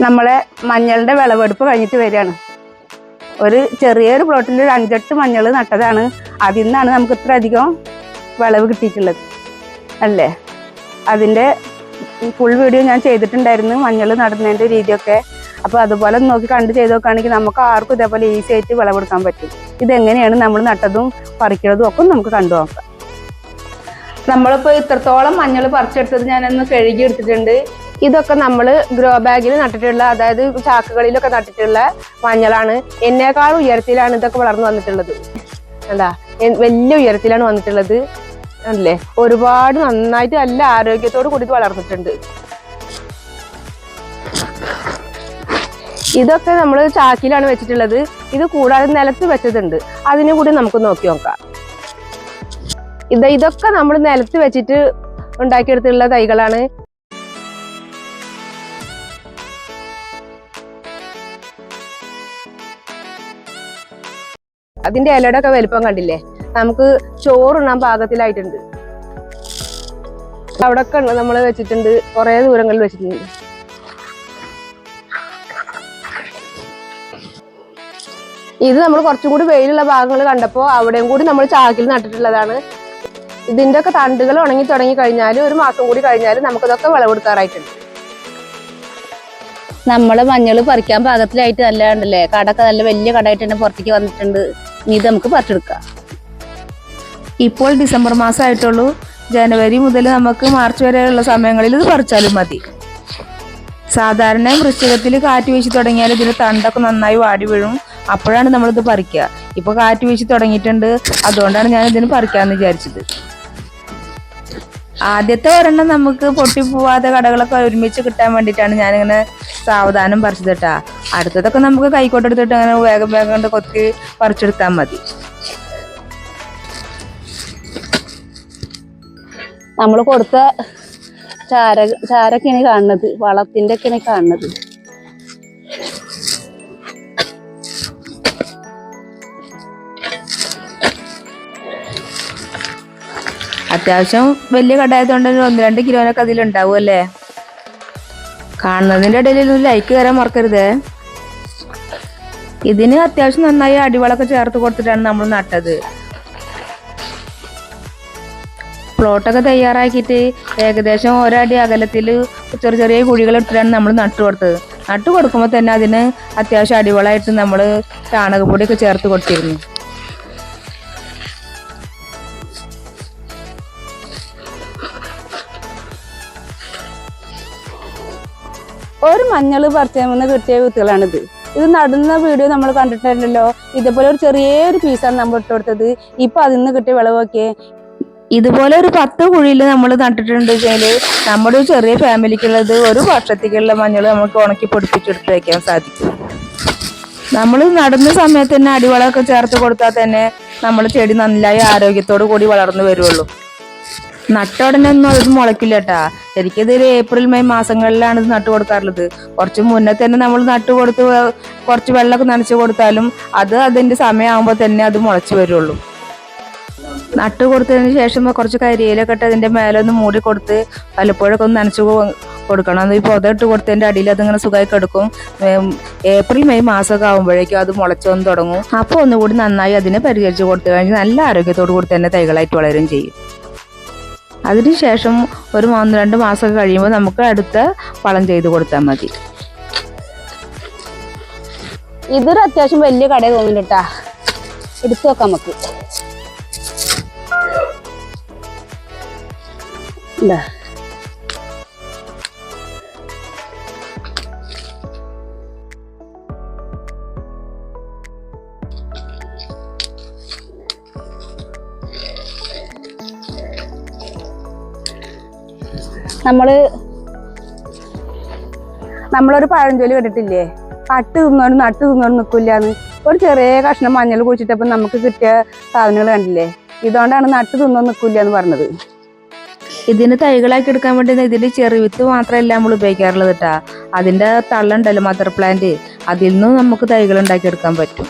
നമ്മളെ മഞ്ഞളുടെ വിളവെടുപ്പ് കഴിഞ്ഞിട്ട് വരികയാണ്. ഒരു ചെറിയൊരു പ്ലോട്ടിൽ ഒരു അഞ്ചെട്ട് മഞ്ഞൾ നട്ടതാണ്. അതിൽ നിന്നാണ് നമുക്ക് ഇത്ര അധികം വിളവ് കിട്ടിയിട്ടുള്ളത്. അല്ലേ? അതിന്റെ ഫുൾ വീഡിയോ ഞാൻ ചെയ്തിട്ടുണ്ടായിരുന്നു മഞ്ഞൾ നടുന്നതിന്റെ രീതിയൊക്കെ. അപ്പോൾ അതുപോലെ നോക്കി കണ്ട് ചെയ്ത് നോക്കുകയാണെങ്കിൽ നമുക്ക് ആർക്കും ഇതേപോലെ ഈസി ആയിട്ട് വിളവെടുക്കാൻ പറ്റും. ഇതെങ്ങനെയാണ് നമ്മൾ നട്ടതും പറിക്കുന്നതും ഒക്കെ നമുക്ക് കണ്ടു നോക്കാം. നമ്മളിപ്പോൾ ഇത്രത്തോളം മഞ്ഞൾ പറിച്ചെടുത്തത് ഞാനൊന്ന് കഴുകി എടുത്തിട്ടുണ്ട് ഇതൊക്കെ നമ്മൾ ഗ്രോ ബാഗിൽ നട്ടിട്ടുള്ള അതായത് ചാക്കുകളിലൊക്കെ നട്ടിട്ടുള്ള മഞ്ഞളാണ്. എന്നേക്കാൾ ഉയരത്തിലാണ് ഇതൊക്കെ വളർന്നു വന്നിട്ടുള്ളത്. എന്താ വലിയ ഉയരത്തിലാണ് വന്നിട്ടുള്ളത്. അല്ലേ ഒരുപാട് നന്നായിട്ട് നല്ല ആരോഗ്യത്തോട് കൂടി വളർന്നിട്ടുണ്ട്. ഇതൊക്കെ നമ്മൾ ചാക്കിലാണ് വെച്ചിട്ടുള്ളത്. ഇത് കൂടാതെ നിലത്ത് വെച്ചതുണ്ട്. അതിനെ കൂടി നമുക്ക് നോക്കി നോക്കാം. ഇത് ഇതൊക്കെ നമ്മൾ നിലത്ത് വെച്ചിട്ട് ഉണ്ടാക്കിയെടുത്തിട്ടുള്ള തൈകളാണ്. അതിന്റെ ഇലയുടെ ഒക്കെ വലിപ്പം കണ്ടില്ലേ? നമുക്ക് ചോറുണ്ണാൻ പാകത്തിലായിട്ടുണ്ട്. അവിടെ ഒക്കെ നമ്മൾ വെച്ചിട്ടുണ്ട് കുറെ ദൂരങ്ങളിൽ വെച്ചിട്ടുണ്ട്. ഇത് നമ്മൾ കുറച്ചും കൂടി വെയിലുള്ള ഭാഗങ്ങൾ കണ്ടപ്പോൾ അവിടെയും കൂടി നമ്മൾ ചാക്കിൽ നട്ടിട്ടുള്ളതാണ്. ഇതിന്റെ ഒക്കെ തണ്ടുകൾ ഉണങ്ങി തുടങ്ങി കഴിഞ്ഞാൽ ഒരു മാസം കൂടി കഴിഞ്ഞാൽ നമുക്കിതൊക്കെ വിളവെടുക്കാറായിട്ടുണ്ട്. നമ്മൾ മഞ്ഞൾ പറിക്കാൻ പാകത്തിലായിട്ട് നല്ല ഉണ്ടല്ലേ കടൊക്കെ നല്ല വലിയ കടയായിട്ട് തന്നെ പുറത്തേക്ക് വന്നിട്ടുണ്ട്. ഇനി ഇത് നമുക്ക് പറിച്ചെടുക്കാം ഇപ്പോൾ ഡിസംബർ മാസം ആയിട്ടുള്ളൂ ജനുവരി മുതൽ നമുക്ക് മാർച്ച് വരെയുള്ള സമയങ്ങളിൽ ഇത് പറിച്ചാലും മതി. സാധാരണ വൃശ്ചികത്തിൽ കാറ്റ് വീശി തുടങ്ങിയാൽ ഇതിന് തണ്ടൊക്കെ നന്നായി വാടി വീഴും. അപ്പോഴാണ് നമ്മളിത് പറിക്കുക. ഇപ്പോൾ കാറ്റ് വീശി തുടങ്ങിയിട്ടുണ്ട്. അതുകൊണ്ടാണ് ഞാൻ ഇതിന് പറിക്കാന്ന് വിചാരിച്ചത്. ആദ്യത്തെ ഒരെണ്ണം നമുക്ക് പൊട്ടിപ്പോവാതെ കടകളൊക്കെ ഒരുമിച്ച് കിട്ടാൻ വേണ്ടിയിട്ടാണ് ഞാനിങ്ങനെ സാവധാനം പറിച്ചത് കേട്ടാ. അടുത്തതൊക്കെ നമുക്ക് കൈക്കോട്ടെടുത്തിട്ട് അങ്ങനെ വേഗം വേഗം കൊണ്ട് കൊത്തി പറിച്ചെടുത്താൽ മതി. നമ്മൾ കൊടുത്ത ചാര ചാരൊക്കെയാണ് കാണുന്നത്. വളത്തിന്റെ ഒക്കെയാണ് കാണുന്നത്. അത്യാവശ്യം വലിയ കടായതുകൊണ്ട് ഒന്ന് രണ്ട് കിലോനൊക്കെ അതിലുണ്ടാവും അല്ലേ? കാണുന്നതിന്റെ ഇടയിൽ ലൈക്ക് കയറാൻ മറക്കരുത്. ഇതിന് അത്യാവശ്യം നന്നായി അടിവളൊക്കെ ചേർത്ത് കൊടുത്തിട്ടാണ് നമ്മൾ നട്ടത്. പ്ലോട്ടൊക്കെ തയ്യാറാക്കിയിട്ട് ഏകദേശം ഒരടി അകലത്തിൽ ചെറിയ ചെറിയ കുഴികൾ ഇട്ടിട്ടാണ് നമ്മൾ നട്ടു കൊടുത്തത്. നട്ടു കൊടുക്കുമ്പോൾ തന്നെ അതിന് അത്യാവശ്യം അടിവളമായിട്ട് നമ്മൾ ചാണകപ്പൊടിയൊക്കെ ചേർത്ത് കൊടുത്തിരുന്നു. ഒരു മഞ്ഞൾ പറിച്ചു കിട്ടിയ വിത്തുകളാണിത്. ഇത് നടുന്ന വീഡിയോ നമ്മൾ കണ്ടിട്ടുണ്ടല്ലോ. ഇതേപോലെ ഒരു ചെറിയൊരു പീസാണ് നമ്മൾ ഇട്ട് കൊടുത്തത്. ഇപ്പൊ അതിൽ നിന്ന് കിട്ടിയ വിളവൊക്കെ ഇതുപോലെ ഒരു പത്ത് കുഴിയിൽ നമ്മൾ നട്ടിട്ടുണ്ട് വെച്ചാൽ നമ്മുടെ ഒരു ചെറിയ ഫാമിലിക്കുള്ളത് ഒരു വർഷത്തേക്കുള്ള മഞ്ഞൾ നമുക്ക് ഉണക്കി പൊടിപ്പിച്ചെടുത്ത് വയ്ക്കാൻ സാധിക്കും. നമ്മൾ നടുന്ന സമയത്ത് തന്നെ അടിവളമൊക്കെ ചേർത്ത് കൊടുത്താൽ തന്നെ നമ്മൾ ചെടി നന്നായി ആരോഗ്യത്തോടു കൂടി വളർന്നു വരുള്ളൂ നട്ട ഉടനെ ഒന്നും അത് മുളയ്ക്കില്ല കേട്ടാ ശരിക്കും ഇതൊരു ഏപ്രിൽ മെയ് മാസങ്ങളിലാണ് ഇത് നട്ടു കൊടുക്കാറുള്ളത്. കുറച്ച് മുന്നേ തന്നെ നമ്മൾ നട്ടു കൊടുത്ത് കുറച്ച് വെള്ളമൊക്കെ നനച്ചു കൊടുത്താലും അത് അതിന്റെ സമയമാകുമ്പോൾ തന്നെ അത് മുളച്ചു വരുള്ളൂ. നട്ടു കൊടുത്തതിന് ശേഷം കുറച്ച് കരിയിലൊക്കെ ഇട്ട് അതിന്റെ മേലെ ഒന്ന് മൂടി കൊടുത്ത് പലപ്പോഴൊക്കെ ഒന്ന് നനച്ചു കൊടുക്കണം. അത് ഈ പുതയിട്ട് കൊടുത്തതിന്റെ അടിയിൽ അതിങ്ങനെ സുഖമായി കിടക്കും. ഏപ്രിൽ മെയ് മാസമൊക്കെ ആകുമ്പോഴേക്കും അത് മുളച്ചു വന്ന് തുടങ്ങും. അപ്പോൾ ഒന്നുകൂടി നന്നായി അതിനെ പരിചരിച്ച് കൊടുത്തു കഴിഞ്ഞാൽ നല്ല ആരോഗ്യത്തോടു കൂടി തന്നെ തൈകളായിട്ട് വളരും ചെയ്യും. അതിനുശേഷം ഒരു മൂന്ന് രണ്ട് മാസമൊക്കെ കഴിയുമ്പോൾ നമുക്ക് അടുത്ത വളം ചെയ്ത് കൊടുത്താൽ മതി. ഇതൊരു അത്യാവശ്യം വലിയ കട തോന്നുന്നുണ്ടാ എടുത്തു നോക്കാം നമുക്ക്. ഇതാ. നമ്മൾ നമ്മളൊരു പഴഞ്ചൊല്ലി കേട്ടിട്ടില്ലേ പട്ട് തിന്നോണ്ട് നട്ട് തിന്നോണ്ട് നിൽക്കില്ലാന്ന് ഒരു ചെറിയ കഷ്ണം മഞ്ഞൾ കുഴിച്ചിട്ടപ്പോൾ നമുക്ക് കിട്ടിയ സാധനങ്ങൾ കണ്ടില്ലേ? ഇതുകൊണ്ടാണ് നട്ട് തിന്നോ നിൽക്കില്ല എന്ന് പറഞ്ഞത്. ഇതിന് തൈകളാക്കി എടുക്കാൻ വേണ്ടി ഇതിൽ ചെറുവിത്ത് മാത്രമല്ല നമ്മൾ ഉപയോഗിക്കാറുള്ളത് കേട്ടാ അതിന്റെ തള്ളുണ്ടല്ലോ മദർ പ്ലാന്റ് അതിൽ നിന്നും നമുക്ക് തൈകൾ ഉണ്ടാക്കിയെടുക്കാൻ പറ്റും.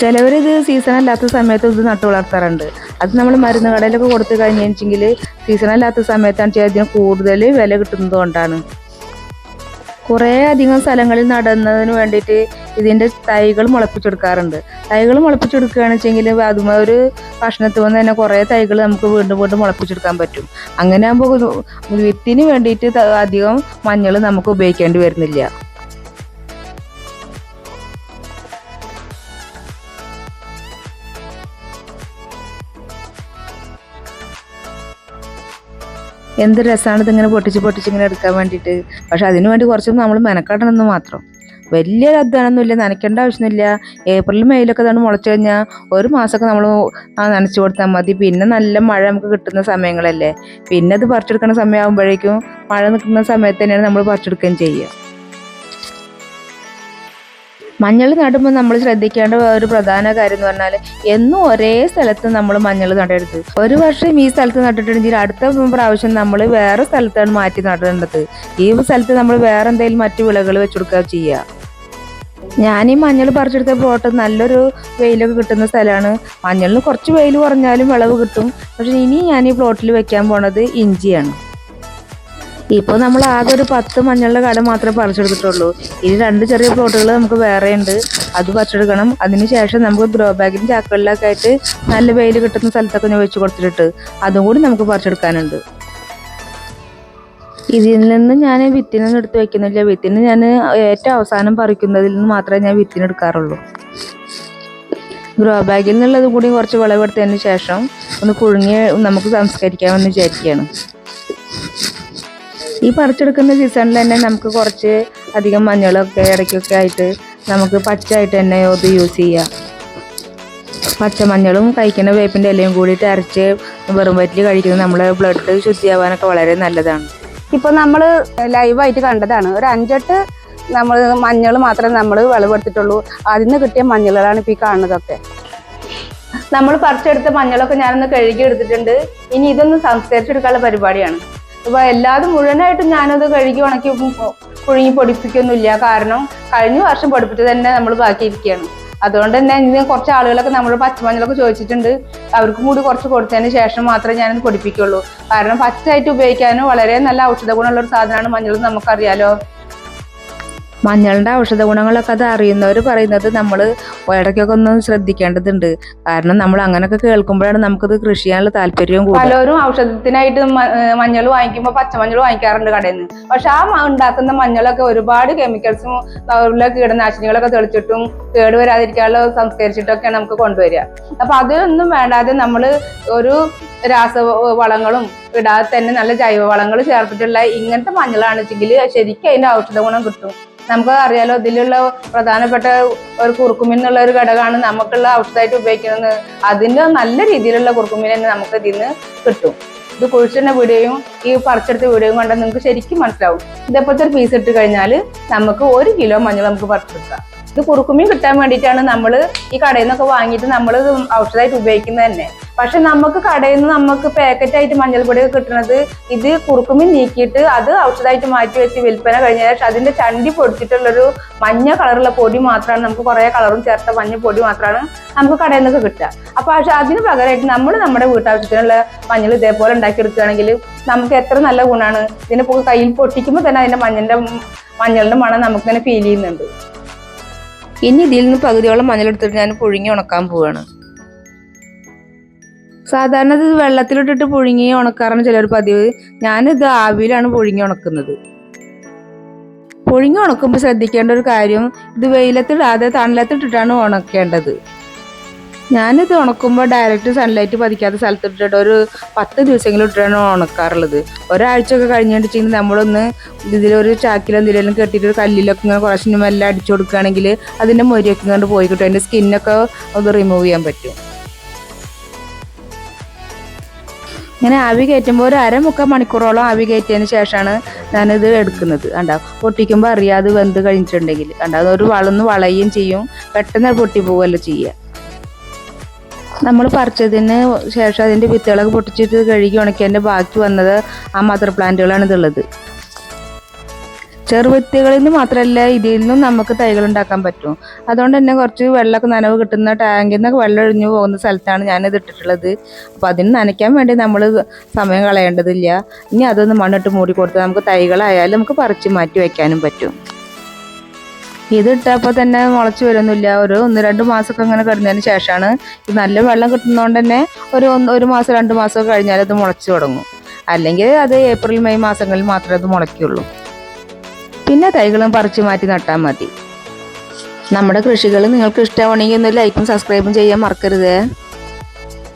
ചിലവർ ഇത് സീസൺ അല്ലാത്ത സമയത്ത് ഇത് നട്ടു വളർത്താറുണ്ട്. അത് നമ്മൾ മരുന്ന് കടയിലൊക്കെ കൊടുത്തു കഴിഞ്ഞെങ്കിൽ സീസൺ അല്ലാത്ത സമയത്താണ് ഇതിന് കൂടുതൽ വില കിട്ടുന്നത് കൊണ്ടാണ്. കുറേ അധികം സ്ഥലങ്ങളിൽ നടുന്നതിന് വേണ്ടിയിട്ട് ഇതിന്റെ തൈകൾ മുളപ്പിച്ചെടുക്കാറുണ്ട്. തൈകൾ മുളപ്പിച്ചെടുക്കുകയാണെന്ന് വെച്ചെങ്കിൽ അതും ഒരു ഭക്ഷണത്തിൽ നിന്ന് തന്നെ കുറേ തൈകൾ നമുക്ക് വീണ്ടും വീണ്ടും മുളപ്പിച്ചെടുക്കാൻ പറ്റും. അങ്ങനെ ആകുമ്പോൾ വിത്തിന് വേണ്ടിയിട്ട് അധികം മഞ്ഞൾ നമുക്ക് ഉപയോഗിക്കേണ്ടി വരുന്നില്ല. എന്ത് രസമാണ് ഇതിങ്ങനെ പൊട്ടിച്ച് പൊട്ടിച്ച് ഇങ്ങനെ എടുക്കാൻ വേണ്ടിയിട്ട്? പക്ഷെ അതിനു വേണ്ടി കുറച്ചും നമ്മൾ മെനക്കെടണമെന്ന് മാത്രം. വലിയൊരു അധ്വാനമൊന്നുമില്ല നനയ്ക്കേണ്ട ആവശ്യമൊന്നുമില്ല. ഏപ്രിൽ മെയിലൊക്കെ തന്നെ മുളച്ചു കഴിഞ്ഞാൽ ഒരു മാസമൊക്കെ നമ്മൾ നനച്ചു കൊടുത്താൽ മതി. പിന്നെ നല്ല മഴ നമുക്ക് കിട്ടുന്ന സമയങ്ങളല്ലേ? പിന്നെ അത് പറിച്ചെടുക്കുന്ന സമയമാകുമ്പോഴേക്കും മഴ നിൽക്കുന്ന സമയത്ത് തന്നെയാണ് നമ്മൾ പറിച്ചെടുക്കുകയും ചെയ്യുക. മഞ്ഞൾ നടുമ്പോൾ നമ്മൾ ശ്രദ്ധിക്കേണ്ട ഒരു പ്രധാന കാര്യം എന്ന് പറഞ്ഞാൽ എന്നും ഒരേ സ്ഥലത്ത് നമ്മൾ മഞ്ഞൾ നടരുത്. ഒരു വർഷം ഈ സ്ഥലത്ത് നട്ടിട്ടുണ്ടെങ്കിൽ അടുത്ത പ്രാവശ്യം നമ്മൾ വേറെ സ്ഥലത്താണ് മാറ്റി നടേണ്ടത്. ഈ സ്ഥലത്ത് നമ്മൾ വേറെ എന്തെങ്കിലും മറ്റു വിളകൾ വെച്ചെടുക്കുക ചെയ്യുക ഞാൻ ഈ മഞ്ഞൾ പറിച്ചെടുത്ത പ്ലോട്ട് നല്ലൊരു വെയിലൊക്കെ കിട്ടുന്ന സ്ഥലമാണ്. മഞ്ഞളിന് കുറച്ച് വെയിൽ കുറഞ്ഞാലും വിളവ് കിട്ടും. പക്ഷെ ഇനി ഞാൻ ഈ പ്ലോട്ടിൽ വെക്കാൻ പോണത് ഇഞ്ചിയാണ്. ഇപ്പോൾ നമ്മൾ ആകെ ഒരു പത്ത് മഞ്ഞളുടെ കട മാത്രമേ പറിച്ചെടുത്തിട്ടുള്ളൂ. ഇനി രണ്ട് ചെറിയ പ്ലോട്ടുകൾ നമുക്ക് വേറെ ഉണ്ട് അത് പറിച്ചെടുക്കണം. അതിനുശേഷം നമുക്ക് ഗ്രോ ബാഗിന് ചാക്കുകളിലൊക്കെ ആയിട്ട് നല്ല വെയിൽ കിട്ടുന്ന സ്ഥലത്തൊക്കെ ഞാൻ വെച്ച് കൊടുത്തിട്ട് അതും കൂടി നമുക്ക് പറിച്ചെടുക്കാനുണ്ട്. ഇതിൽ നിന്ന് ഞാൻ വിത്തിനൊന്നും എടുത്ത് വെക്കുന്നില്ല. വിത്തിന് ഞാൻ ഏറ്റവും അവസാനം പറിക്കുന്നതിൽ നിന്ന് മാത്രമേ ഞാൻ വിത്തിന് എടുക്കാറുള്ളൂ. ഗ്രോ ബാഗിൽ നിന്നുള്ളത് കൂടി കുറച്ച് വിളവെടുത്തതിന് ശേഷം ഒന്ന് പുഴുങ്ങി നമുക്ക് സംസ്കരിക്കാമെന്ന് വിചാരിക്കുകയാണ്. ഈ പറിച്ചെടുക്കുന്ന സീസണിൽ തന്നെ നമുക്ക് കുറച്ച് അധികം മഞ്ഞളൊക്കെ ഇടയ്ക്കൊക്കെ ആയിട്ട് നമുക്ക് പച്ചയായിട്ട് തന്നെ അത് യൂസ് ചെയ്യാം. പച്ചമഞ്ഞളും കഴിക്കുന്ന വേപ്പിന്റെ ഇലയും കൂടിയിട്ട് അരച്ച് വെറും വയറ്റിൽ കഴിക്കുന്നത് നമ്മളെ ബ്ലഡ് ശുദ്ധിയാവാനൊക്കെ വളരെ നല്ലതാണ്. ഇപ്പോൾ നമ്മൾ ലൈവായിട്ട് കണ്ടതാണ്. ഒരു അഞ്ചെട്ട് നമ്മൾ മഞ്ഞൾ മാത്രമേ നമ്മൾ വിളവെടുത്തിട്ടുള്ളൂ അതിൽ നിന്ന് കിട്ടിയ മഞ്ഞളുകളാണ് ഇപ്പോൾ ഈ കാണുന്നതൊക്കെ. നമ്മൾ പറിച്ചെടുത്ത മഞ്ഞളൊക്കെ ഞാനൊന്ന് കഴുകി എടുത്തിട്ടുണ്ട് ഇനി ഇതൊന്ന് സംസ്കരിച്ചെടുക്കാനുള്ള പരിപാടിയാണ്. ഇപ്പൊ എല്ലാതും മുഴുവനായിട്ടും ഞാനത് കഴുകി ഉണക്കി പുഴുങ്ങി പൊടിപ്പിക്കൊന്നുമില്ല. കാരണം കഴിഞ്ഞ വർഷം പൊടിപ്പിച്ചത് തന്നെ നമ്മൾ ബാക്കിയിരിക്കുകയാണ്. അതുകൊണ്ട് തന്നെ ഇനി കുറച്ച് ആളുകളൊക്കെ നമ്മൾ പച്ചമഞ്ഞളൊക്കെ ചോദിച്ചിട്ടുണ്ട്. അവർക്കും കൂടി കുറച്ച് കൊടുത്തതിന് ശേഷം മാത്രമേ ഞാനത് പൊടിപ്പിക്കുള്ളൂ. കാരണം പച്ചയായിട്ട് ഉപയോഗിക്കാനും വളരെ നല്ല ഔഷധ ഗുണമുള്ള ഒരു സാധനമാണ് മഞ്ഞൾ നമുക്കറിയാലോ. മഞ്ഞളിന്റെ ഔഷധ ഗുണങ്ങളൊക്കെ അത് അറിയുന്നവർ പറയുന്നത് നമ്മൾ ഇടയ്ക്കൊക്കെ ഒന്ന് ശ്രദ്ധിക്കേണ്ടതുണ്ട്. കാരണം നമ്മൾ അങ്ങനെയൊക്കെ കേൾക്കുമ്പോഴാണ് നമുക്കത് കൃഷി ചെയ്യാനുള്ള താല്പര്യവും പലരും ഔഷധത്തിനായിട്ട് മഞ്ഞൾ വാങ്ങിക്കുമ്പോൾ പച്ചമഞ്ഞൾ വാങ്ങിക്കാറുണ്ട് കടയിൽ നിന്ന് പക്ഷെ ആ ഉണ്ടാക്കുന്ന മഞ്ഞളൊക്കെ ഒരുപാട് കെമിക്കൽസും കീടനാശിനികളൊക്കെ തെളിച്ചിട്ടും കേട് വരാതിരിക്കാനുള്ള സംസ്കരിച്ചിട്ടൊക്കെയാണ് നമുക്ക് കൊണ്ടുവരിക. അപ്പൊ അതൊന്നും വേണ്ടാതെ നമ്മൾ ഒരു രാസ വളങ്ങളും ഇടാതെ തന്നെ നല്ല ജൈവവളങ്ങൾ ചേർത്തിട്ടുള്ള ഇങ്ങനത്തെ മഞ്ഞളാണ് വെച്ചെങ്കിൽ ശരിക്കും അതിന്റെ ഔഷധ ഗുണം കിട്ടും. നമുക്ക് അറിയാലോ ഇതിലുള്ള പ്രധാനപ്പെട്ട ഒരു കുറുക്കുമിൻ എന്നുള്ള ഒരു ഘടകമാണ് നമുക്കുള്ള ഔഷധമായിട്ട് ഉപയോഗിക്കുന്നത്. അതിന്റെ നല്ല രീതിയിലുള്ള കുറുക്കുമിൻ തന്നെ നമുക്ക് ഇതിൽ നിന്ന് കിട്ടും. ഇത് കുഴിച്ചിടുന്ന വീഡിയോയും ഈ പറിച്ചെടുത്ത വീഡിയോയും കണ്ടാൽ നിങ്ങൾക്ക് ശരിക്കും മനസ്സിലാവും. ഇതേപോലത്തെ ഒരു പീസ് ഇട്ട് കഴിഞ്ഞാൽ നമുക്ക് ഒരു കിലോ മഞ്ഞൾ നമുക്ക് പറിച്ചെടുക്കാം. ഇത് കുറുക്കുമീൻ കിട്ടാൻ വേണ്ടിയിട്ടാണ് നമ്മൾ ഈ കടയിൽ നിന്നൊക്കെ വാങ്ങിയിട്ട് നമ്മൾ ഔഷധമായിട്ട് ഉപയോഗിക്കുന്നത് തന്നെ. പക്ഷെ നമുക്ക് കടയിൽ നിന്ന് നമുക്ക് പാക്കറ്റായിട്ട് മഞ്ഞൾപ്പൊടി കിട്ടുന്നത് ഇത് കുറുക്കുമീൻ നീക്കിയിട്ട് അത് ഔഷധമായിട്ട് മാറ്റി വെച്ച് വിൽപ്പന കഴിഞ്ഞ ശേഷം അതിന്റെ ചണ്ടി പൊടിച്ചിട്ടുള്ളൊരു മഞ്ഞ കളറുള്ള പൊടി മാത്രമാണ് നമുക്ക് കുറേ കളറും ചേർത്ത മഞ്ഞ പൊടി മാത്രമാണ് നമുക്ക് കടയിൽ നിന്നൊക്കെ കിട്ടുക. അപ്പോൾ പക്ഷെ അതിന് പകരമായിട്ട് നമ്മൾ നമ്മുടെ വീട്ടാവശ്യത്തിനുള്ള മഞ്ഞൾ ഇതേപോലെ ഉണ്ടാക്കിയെടുക്കുകയാണെങ്കിൽ നമുക്ക് എത്ര നല്ല ഗുണമാണ്. ഇതിനെ കയ്യിൽ പൊട്ടിക്കുമ്പോൾ തന്നെ അതിന്റെ മഞ്ഞന്റെ മഞ്ഞളിന്റെ മണം നമുക്ക് തന്നെ ഫീൽ ചെയ്യുന്നുണ്ട്. ഇനി ഇതിൽ നിന്ന് പകുതിയോളം മഞ്ഞളെടുത്തിട്ട് ഞാൻ പുഴുങ്ങി ഉണക്കാൻ പോവാണ്. സാധാരണ ഇത് വെള്ളത്തിലിട്ടിട്ട് പുഴുങ്ങി ഉണക്കാറാണ് ചിലർ പതിവ്. ഞാനിത് ആവിയിലാണ് പുഴുങ്ങി ഉണക്കുന്നത്. പുഴുങ്ങി ഉണക്കുമ്പോൾ ശ്രദ്ധിക്കേണ്ട ഒരു കാര്യം ഇത് വെയിലത്തിടാതെ തണലത്തിട്ടിട്ടാണ് ഉണക്കേണ്ടത്. ഞാനിത് ഉണക്കുമ്പോൾ ഡയറക്റ്റ് സൺലൈറ്റ് പതിക്കാത്ത സ്ഥലത്തിട്ടിട്ട് ഒരു പത്ത് ദിവസമെങ്കിലും ഇട്ടിട്ടാണ് ഉണക്കാറുള്ളത്. ഒരാഴ്ചയൊക്കെ കഴിഞ്ഞിട്ടുണ്ടെങ്കിൽ നമ്മളൊന്ന് ഇതിലൊരു ചാക്കിലോ എന്തെങ്കിലും കെട്ടിയിട്ട് ഒരു കല്ലിലൊക്കെ ഇങ്ങനെ കുറച്ച് മെല്ലെ അടിച്ചു കൊടുക്കുകയാണെങ്കിൽ അതിന്റെ മൊരിയൊക്കെ ഇങ്ങോട്ട് പോയി കിട്ടും. അതിന്റെ സ്കിന്നൊക്കെ ഒന്ന് റിമൂവ് ചെയ്യാൻ പറ്റും. ഇങ്ങനെ ആവി കയറ്റുമ്പോൾ ഒരു അരമുക്കാൽ മണിക്കൂറോളം ആവി കയറ്റിയതിന് ശേഷമാണ് ഞാനിത് എടുക്കുന്നത്. കണ്ട പൊട്ടിക്കുമ്പോൾ അറിയാതെ വെന്ത് കഴിഞ്ഞിട്ടുണ്ടെങ്കിൽ. കണ്ട അതൊരു വളർന്ന് വളയുകയും ചെയ്യും. പെട്ടെന്ന് പൊട്ടി പോവുകയല്ലോ ചെയ്യുക നമ്മൾ പറിച്ചതിന് ശേഷം അതിന്റെ വിത്തുകളൊക്കെ പൊട്ടിച്ചിട്ട് കഴുകി ഉണക്കിയതിന്റെ ബാക്കി വന്നത് ആ മദർ പ്ലാന്റുകളാണ് ഇതുള്ളത് ചെറുവിത്തുകളിൽ നിന്ന് മാത്രമല്ല ഇതിൽ നിന്നും നമുക്ക് തൈകൾ ഉണ്ടാക്കാൻ പറ്റും. അതുകൊണ്ട് തന്നെ കുറച്ച് വെള്ളമൊക്കെ നനവ് കിട്ടുന്ന ടാങ്കിൽ നിന്നൊക്കെ വെള്ളം ഒഴിഞ്ഞു പോകുന്ന സ്ഥലത്താണ് ഞാനിത് ഇട്ടിട്ടുള്ളത്. അപ്പോൾ അതിന് നനയ്ക്കാൻ വേണ്ടി നമ്മൾ സമയം കളയേണ്ടതില്ല. ഇനി അതൊന്ന് മണ്ണിട്ട് മൂടി കൊടുത്താൽ നമുക്ക് തൈകളായാലും നമുക്ക് പറിച്ച് മാറ്റി വയ്ക്കാനും പറ്റും. ഇത് ഇട്ടപ്പോൾ തന്നെ മുളച്ച് വരുന്നില്ല. ഒരു ഒന്ന് രണ്ട് മാസമൊക്കെ അങ്ങനെ കിടന്നതിന് ശേഷമാണ് ഇത് നല്ല വെള്ളം കിട്ടുന്നതുകൊണ്ട് തന്നെ ഒരു ഒരു മാസം രണ്ട് മാസമൊക്കെ കഴിഞ്ഞാൽ അത് മുളച്ച് തുടങ്ങും. അല്ലെങ്കിൽ അത് ഏപ്രിൽ മെയ് മാസങ്ങളിൽ മാത്രമേ അത് മുളയ്ക്കുള്ളൂ. പിന്നെ തൈകളും പറിച്ചു മാറ്റി നട്ടാൽ മതി. നമ്മുടെ കൃഷികൾ നിങ്ങൾക്ക് ഇഷ്ടമാണെങ്കിൽ ഒന്ന് ലൈക്കും സബ്സ്ക്രൈബും ചെയ്യാൻ മറക്കരുത്.